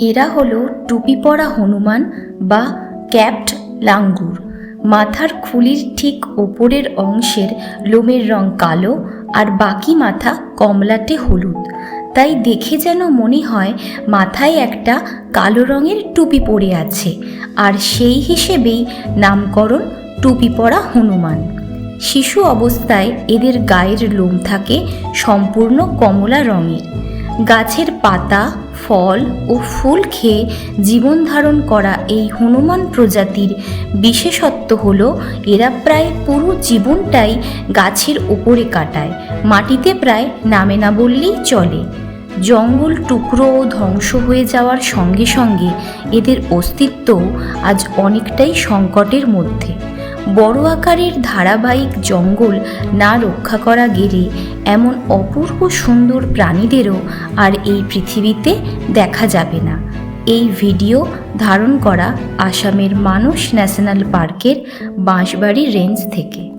এরা হলো টুপি পরা হনুমান বা ক্যাপড লাঙ্গুর। মাথার খুলির ঠিক ওপরের অংশের লোমের রং কালো আর বাকি মাথা কমলাটে হলুদ। তাই দেখে যেন মনে হয় মাথায় একটা কালো রঙের টুপি পরে আছে আর সেই হিসেবেই নামকরণ টুপি পরা হনুমান। শিশু অবস্থায় এদের গায়ের লোম থাকে সম্পূর্ণ কমলা রঙের। গাছের পাতা, ফল ও ফুল খেয়ে জীবন ধারণ করা এই হনুমান প্রজাতির বিশেষত্ব হল, এরা প্রায় পুরো জীবনটাই গাছের ওপরে কাটায়, মাটিতে প্রায় নামে না বললেই চলে। জঙ্গল টুকরো ও ধ্বংস হয়ে যাওয়ার সঙ্গে সঙ্গে এদের অস্তিত্বও আজ অনেকটাই সংকটের মধ্যে। বড় আকারের ধারাবাহিক জঙ্গল না রক্ষা করা গেলে এমন অপূর্ব সুন্দর প্রাণীদেরও আর এই পৃথিবীতে দেখা যাবে না। এই ভিডিও ধারণ করা আসামের মানুষ ন্যাশনাল পার্কের বাঁশবাড়ি রেঞ্জ থেকে।